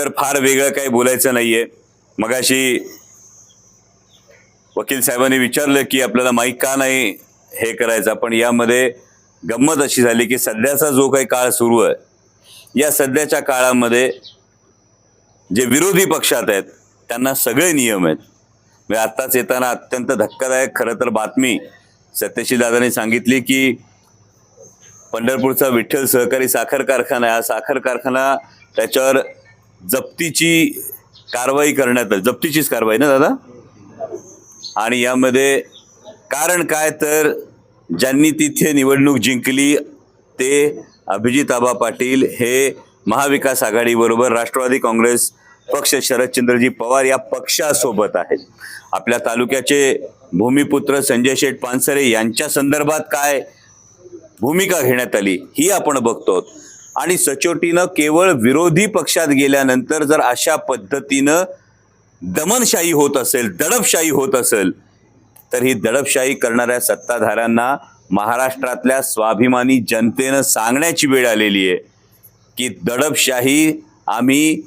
तर फार वेगळं काही बोलायचं नाहीये. मगाशी वकील साहेबांनी विचारलं की आपल्याला माईक का नाही हे करायचं पण यामध्ये गंमत अशी झाली की सध्याचा जो काही काळ सुरू आहे या सध्याच्या काळामध्ये जे विरोधी पक्षात आहेत त्यांना सगळे नियम आहेत. म्हणजे आत्ताच येताना अत्यंत धक्कादायक खरं तर बातमी सत्यशी दादांनी सांगितली की पंढरपूरचा विठ्ठल सहकारी साखर कारखाना हा साखर कारखाना त्याच्यावर जप्तीची कारवाई करण्यात आली. जप्तीचीच कारवाई ना दादा? आणि यामध्ये कारण काय तर ज्यांनी तिथे निवडणूक जिंकली ते अभिजित आबा पाटील हे महाविकास आघाडीबरोबर राष्ट्रवादी काँग्रेस पक्ष शरदचंद्रजी पवार या पक्षासोबत आहेत. आपल्या तालुक्याचे भूमिपुत्र संजय शेठ पानसरे यांच्या संदर्भात काय भूमिका घेण्यात आली ही आपण बघतो आणि सचोटीनं केवळ विरोधी पक्षात गेल्यानंतर जर अशा पद्धतीनं दमनशाही होत असेल दडपशाही होत असेल तर ही दडपशाही करणाऱ्या सत्ताधाऱ्यांना महाराष्ट्रातल्या स्वाभिमानी जनतेनं सांगण्याची वेळ आलेली आहे की दडपशाही आम्ही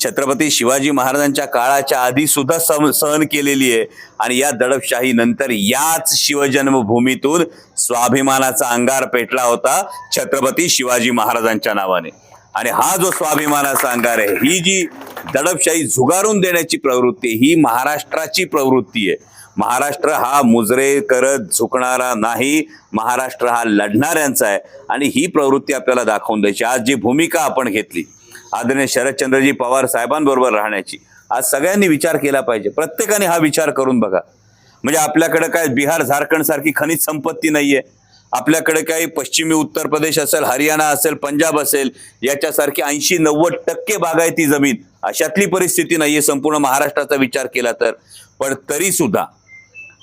छत्रपती शिवाजी महाराजांच्या काळाच्या आधी सुद्धा सम सहन केलेली आहे. आणि या दडपशाही नंतर याच शिवजन्मभूमीतून स्वाभिमानाचा अंगार पेटला होता छत्रपती शिवाजी महाराजांच्या नावाने. आणि हा जो स्वाभिमानाचा अंगार आहे ही जी दडपशाही झुगारून देण्याची प्रवृत्ती ही महाराष्ट्राची प्रवृत्ती आहे. महाराष्ट्र हा मुजरे करत झुकणारा नाही महाराष्ट्र हा लढणाऱ्यांचा आहे. आणि ही प्रवृत्ती आपल्याला दाखवून द्यायची. आज जी भूमिका आपण घेतली आदरणीय शरदचंद्रजी पवार साहेबांबरोबर राहण्याची आज सगळ्यांनी विचार केला पाहिजे. प्रत्येकाने हा विचार करून बघा. म्हणजे आपल्याकडे काय बिहार झारखंड सारखी खनिज संपत्ती नाहीये. आपल्याकडे काही पश्चिमी उत्तर प्रदेश असेल हरियाणा असेल पंजाब असेल याच्यासारखी ऐंशी नव्वद टक्के बागायती जमीन. अशातली परिस्थिती नाहीये संपूर्ण महाराष्ट्राचा विचार केला तर. पण तरी सुद्धा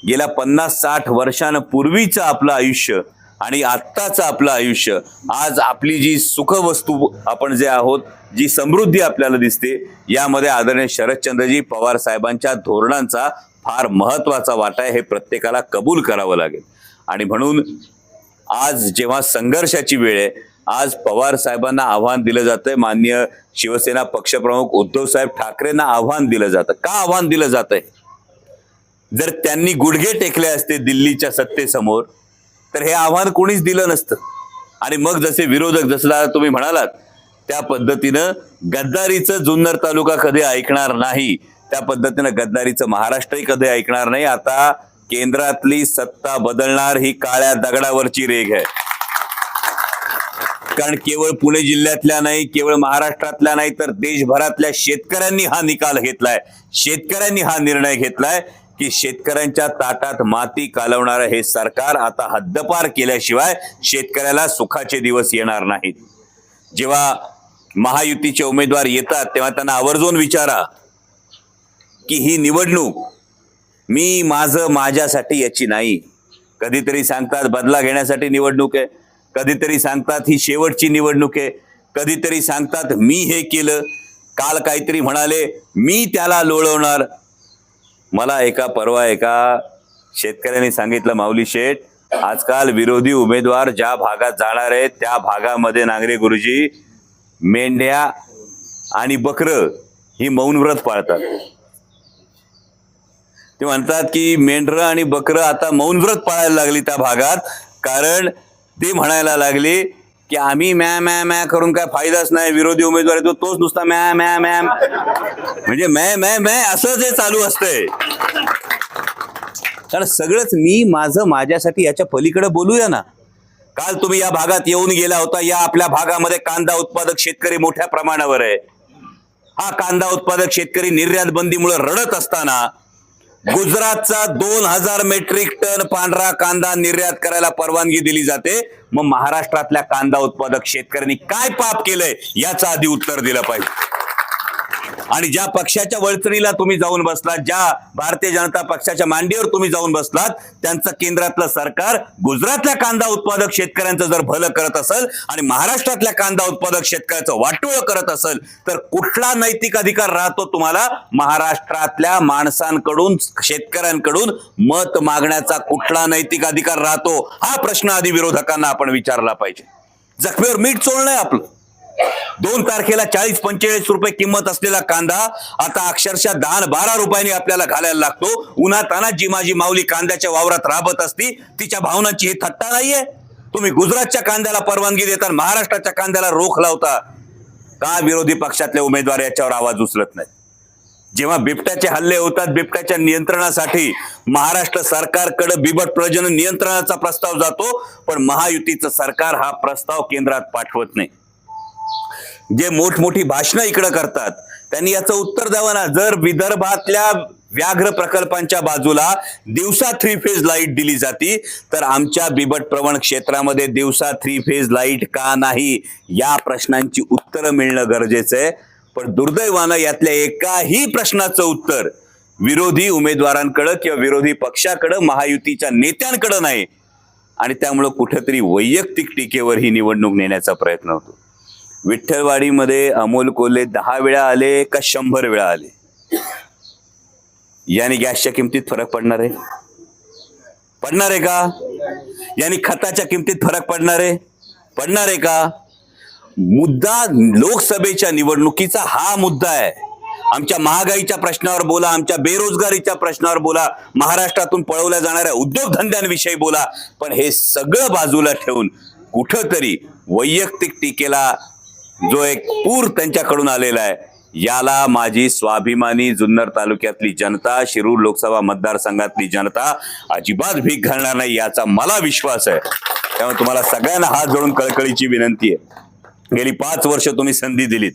गेल्या पन्नास साठ वर्षांपूर्वीचं आपलं आयुष्य आणि आत्ताचं आपलं आयुष्य आज आपली जी सुखवस्तू आपण जे आहोत जी समृद्धी आपल्याला दिसते यामध्ये आदरणीय शरदचंद्रजी पवार साहेबांच्या धोरणांचा फार महत्त्वाचा वाटा आहे हे प्रत्येकाला कबूल करावं लागेल. आणि म्हणून आज जेव्हा संघर्षाची वेळ आहे आज पवार साहेबांना आव्हान दिलं जातंय मान्य शिवसेना पक्षप्रमुख उद्धव साहेब ठाकरेंना आव्हान दिलं जातं. का आव्हान दिलं जात आहे जर त्यांनी गुडघे टेकले असते दिल्लीच्या सत्तेसमोर तर हे आव्हान कोणीच दिलं नसतं. आणि मग जसे विरोधक जसला तुम्ही म्हणालात त्या पद्धतीनं गद्दारीचं जुन्नर तालुका कधी ऐकणार नाही त्या पद्धतीनं गद्दारीचं महाराष्ट्रही कधी ऐकणार नाही. आता केंद्रातली सत्ता बदलणार ही काळ्या दगडावरची रेघ आहे. कारण केवळ पुणे जिल्ह्यातल्या नाही केवळ महाराष्ट्रातल्या नाही तर देशभरातल्या शेतकऱ्यांनी हा निकाल घेतलाय. शेतकऱ्यांनी हा निर्णय घेतलाय की शेतकऱ्यांच्या ताटात माती कालवणारं हे सरकार आता हद्दपार केल्याशिवाय शेतकऱ्याला सुखाचे दिवस येणार नाहीत. जेव्हा महायुतीचे उमेदवार येतात तेव्हा त्यांना आवर्जून विचारा की ही निवडणूक मी माझं माझ्यासाठी याची नाही. कधीतरी सांगतात बदला घेण्यासाठी निवडणूक आहे. कधीतरी सांगतात ही शेवटची निवडणूक आहे. कधीतरी सांगतात मी हे केलं. काल काहीतरी म्हणाले मी त्याला लोळवणार. मला एका परवा एका शेतकऱ्यांनी सांगितलं माऊली शेठ आजकाल विरोधी उमेदवार ज्या भागात जाणार आहेत त्या भागामध्ये नांगरे गुरुजी मेंढ्या आणि बकरं ही मौनव्रत पाळतात. ते म्हणतात की मेंढरं आणि बकरं आता मौनव्रत पाळायला लागली त्या भागात. कारण ते म्हणायला लागले की आम्ही मॅ मॅ मॅ करून काय फायदाच नाही. विरोधी उमेदवार येतो तोच नुसता मॅ मॅ मॅ म्हणजे मॅ मॅ मॅ असं जे चालू असतंय. कारण सगळंच मी माझं माझ्यासाठी याच्या पलीकडे बोलूया ना. काल तुम्ही या भागात येऊन गेला होता. या आपल्या भागामध्ये कांदा उत्पादक शेतकरी मोठ्या प्रमाणावर आहे. हा कांदा उत्पादक शेतकरी निर्यात बंदीमुळे रडत असताना गुजरातचा दोन हजार मेट्रिक टन पांढरा कांदा निर्यात करायला परवानगी दिली जाते. मग महाराष्ट्रातल्या कांदा उत्पादक शेतकऱ्यांनी काय पाप केलंय याचं आधी उत्तर दिलं पाहिजे. आणि ज्या पक्षाच्या वळचणीला तुम्ही जाऊन बसलात ज्या भारतीय जनता पक्षाच्या मांडीवर तुम्ही जाऊन बसलात त्यांचं केंद्रातलं सरकार गुजरातल्या कांदा उत्पादक शेतकऱ्यांचं जर भलं करत असेल आणि महाराष्ट्रातल्या कांदा उत्पादक शेतकऱ्याचं वाटोळ करत असेल तर कुठला नैतिक अधिकार राहतो तुम्हाला? महाराष्ट्रातल्या माणसांकडून शेतकऱ्यांकडून मत मागण्याचा कुठला नैतिक अधिकार राहतो? हा प्रश्न आधी विरोधकांना आपण विचारला पाहिजे. जखमीवर मीठ चोळणं आहे आपलं. दोन तारखेला चाळीस पंचेचाळीस रुपये किंमत असलेला कांदा. आता अक्षरशः दहा बारा रुपयांनी आपल्याला घालायला लागतो. उन्हातानात जी माझी माऊली कांद्याच्या वावरात राबत असती तिच्या भावनांची ही थट्टा नाहीये. तुम्ही गुजरातच्या कांद्याला परवानगी देता महाराष्ट्राच्या कांद्याला रोख लावता. का विरोधी पक्षातले उमेदवार याच्यावर आवाज उचलत नाही जेव्हा बिबट्याचे हल्ले होतात बिबट्याच्या नियंत्रणासाठी महाराष्ट्र सरकारकडे बिबट प्रजनन नियंत्रणाचा प्रस्ताव जातो पण महायुतीचं सरकार हा प्रस्ताव केंद्रात पाठवत नाही. जे मोठमोठी भाषणं इकडं करतात त्यांनी याचं उत्तर द्यावं ना. जर विदर्भातल्या व्याघ्र प्रकल्पांच्या बाजूला दिवसा थ्री फेज लाइट दिली जाती तर आमच्या बिबट प्रवण क्षेत्रामध्ये दिवसा थ्री फेज लाइट का नाही या प्रश्नांची उत्तरं मिळणं गरजेचं आहे. पण दुर्दैवानं यातल्या एकाही प्रश्नाचं उत्तर विरोधी उमेदवारांकडं किंवा विरोधी पक्षाकडं महायुतीच्या नेत्यांकडं नाही. आणि त्यामुळं कुठेतरी वैयक्तिक टीकेवर ही निवडणूक नेण्याचा प्रयत्न होतो. विठ्ठलवाडीमध्ये अमोल कोल्हे दहा वेळा आले का शंभर वेळा आले? याने गॅसच्या किमतीत फरक पडणार आहे? पडणार आहे का? याने खताच्या किमतीत फरक पडणार आहे? पडणार आहे का? मुद्दा लोकसभेच्या निवडणुकीचा हा मुद्दा आहे. आमच्या महागाईच्या प्रश्नावर बोला आमच्या बेरोजगारीच्या प्रश्नावर बोला महाराष्ट्रातून पळवल्या जाणाऱ्या उद्योगधंद्यांविषयी बोला पण हे सगळं बाजूला ठेवून कुठंतरी वैयक्तिक टीकेला जो एक पूर त्यांच्याकडून आलेला आहे याला माझी स्वाभिमानी जुन्नर तालुक्यातली जनता शिरूर लोकसभा मतदारसंघातली जनता अजिबात भीक घालणार नाही याचा मला विश्वास आहे. त्यामुळे तुम्हाला सगळ्यांना हात जोडून कळकळीची विनंती आहे. गेली पाच वर्ष तुम्ही संधी दिलीत.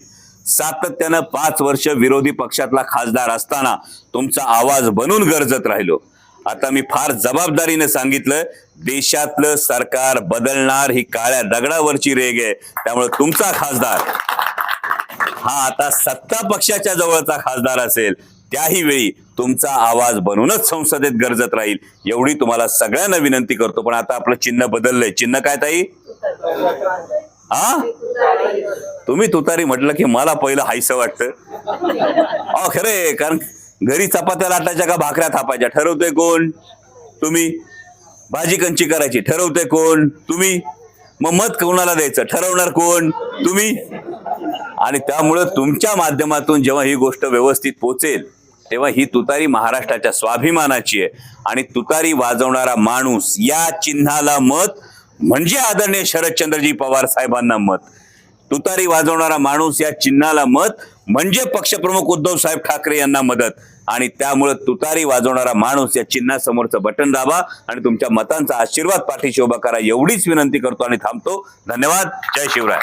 सातत्यानं पाच वर्ष विरोधी पक्षातला खासदार असताना तुमचा आवाज बनून गरजत राहिलो. आता मी फार जबाबदारीने सांगितलं देशातलं सरकार बदलणार ही काळ्या दगडावरची रेग आहे त्यामुळे तुमचा खासदार हा आता सत्ता पक्षाच्या जवळचा खासदार असेल त्याही वेळी तुमचा आवाज बनूनच संसदेत गरजत राहील एवढी तुम्हाला सगळ्यांना विनंती करतो पण आता आपलं चिन्ह बदललंय. चिन्ह काय ताई? हा? तुम्ही तुतारी म्हटलं की मला पहिलं हायस वाटतं. अहो खरे कारण घरी चपात्या लाटायच्या का भाकऱ्या थापायच्या? ठरवतोय कोण? तुम्ही? भाजी कंची करायची ठरवतोय कोण? तुम्ही? मग मत कोणाला द्यायचं? ठरवणार कोण? तुम्ही? आणि त्यामुळं तुमच्या माध्यमातून जेव्हा ही गोष्ट व्यवस्थित पोचेल तेव्हा ही तुतारी महाराष्ट्राच्या स्वाभिमानाची आहे. आणि तुतारी वाजवणारा माणूस या चिन्हाला मत म्हणजे आदरणीय शरदचंद्रजी पवार साहेबांना मत. तुतारी वाजवणारा माणूस या चिन्हाला मत म्हणजे पक्षप्रमुख उद्धव साहेब ठाकरे यांना मदत. आणि त्यामुळे तुतारी वाजवणारा माणूस या चिन्हासमोरचं बटन दाबा आणि तुमच्या मतांचा आशीर्वाद पाठीशी उभा करा. एवढीच विनंती करतो आणि थांबतो. धन्यवाद. जय शिवराय.